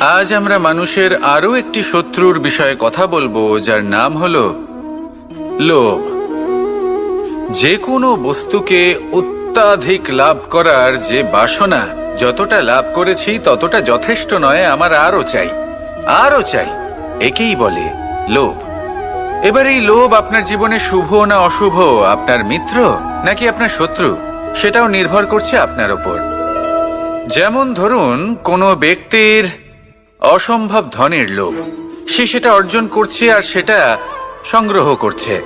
আজ আমরা মানুষের আরও একটি শত্রুর বিষয়ে কথা বলব, যার নাম হল লোভ। যে কোনো বস্তুকে অত্যাধিক লাভ করার যে বাসনা, যতটা লাভ করেছি ততটা যথেষ্ট নয়, আমার আরও চাই আরও চাই, একেই বলে লোভ। এবার এই লোভ আপনার জীবনে শুভ না অশুভ? আপনার মিত্র নাকি আপনার শত্রু? সেটাও নির্ভর করছে আপনার ওপর। যেমন ধরুন, কোনো ব্যক্তির অসম্ভব ধনের লোভ। সে সেটা অর্জন করছে আর সেটা সংগ্রহ করছে।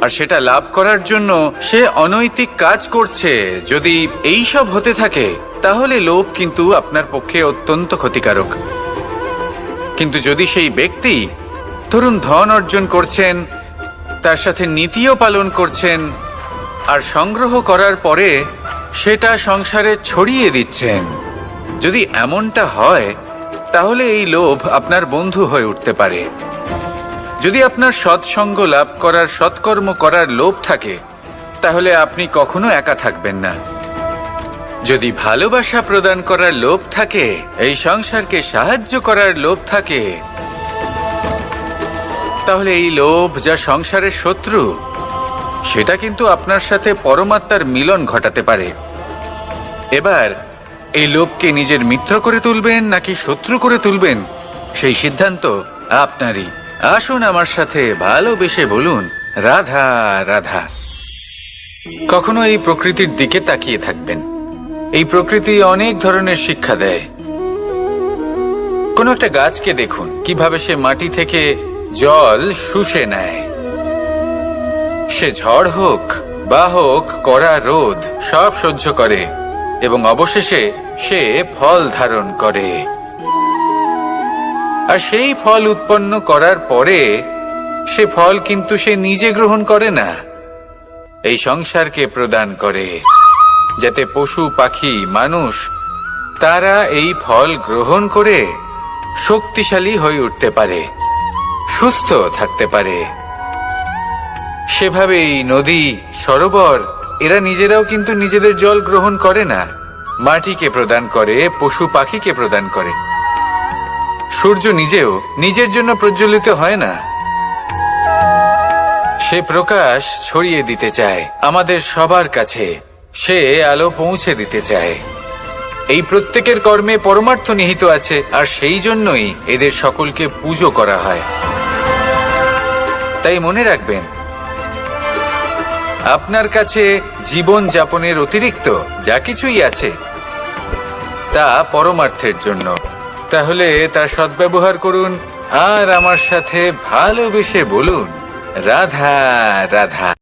আর সেটা লাভ করার জন্য সে অনৈতিক কাজ করছে। যদি এই সব হতে থাকে, তাহলে লোভ কিন্তু আপনার পক্ষে অত্যন্ত ক্ষতিকারক। কিন্তু যদি সেই ব্যক্তি ধরুন ধন অর্জন করছেন, তার সাথে নীতিও পালন করছেন, আর সংগ্রহ করার পরে সেটা সংসারে ছড়িয়ে দিচ্ছেন। যদি এমনটা হয় তাহলে এই লোভ আপনার বন্ধু হয়ে উঠতে পারে। যদি আপনার সৎসঙ্গ লাভ করার, সৎকর্ম করার লোভ থাকে, তাহলে আপনি কখনো একা থাকবেন না। যদি ভালোবাসা প্রদান করার লোভ থাকে, এই সংসারকে সাহায্য করার লোভ থাকে, তাহলে এই লোভ যা সংসারের শত্রু, সেটা কিন্তু আপনার সাথে পরমাত্মার মিলন ঘটাতে পারে। এবার এই লোভকে নিজের মিত্র করে তুলবেন নাকি শত্রু করে তুলবেন? সেই সিদ্ধান্ত আপনারই। আসুন আমার সাথে ভালোবেসে বলুন, রাধা রাধা। কখনো এই প্রকৃতির দিকে তাকিয়ে থাকবেন। এই প্রকৃতি অনেক ধরনের শিক্ষা দেয়। কোনো একটা গাছকে দেখুন, কীভাবে সে মাটি থেকে জল শুষে নেয়। সে ঝড় হোক, বা হোক, কড়া রোদ, সব সহ্য করে। এবং অবশেষে সে ফল ধারণ করে। আর সেই ফল উৎপন্ন করার পরে সে ফল কিন্তু সে নিজে গ্রহণ করে না, এই সংসারকে প্রদান করে, যাতে পশু, পাখি, মানুষ তারা এই ফল গ্রহণ করে শক্তিশালী হয়ে উঠতে পারে, সুস্থ থাকতে পারে। সেভাবেই নদী, সরোবর এরা নিজেরাও কিন্তু নিজেদের জল গ্রহণ করে না। মাটিকে প্রদান করে, পশু পাখিকে প্রদান করে। সূর্য নিজেও নিজের জন্য প্রজ্বলিত হয় না। সে প্রকাশ ছড়িয়ে দিতে চায়, আমাদের সবার কাছে। সে আলো পৌঁছে দিতে চায়। এই প্রত্যেকের কর্মে পরমার্থ নিহিত আছে, আর সেই জন্যই এদের সকলকে পুজো করা হয়। তাই মনে রাখবেন আপনার কাছে জীবন যাপনের অতিরিক্ত যা কিছুই আছে, তা পরমার্থের জন্য। তাহলে তার সদ্ব্যবহার করুন আর আমার সাথে ভালোবেসে বলুন। রাধা রাধা।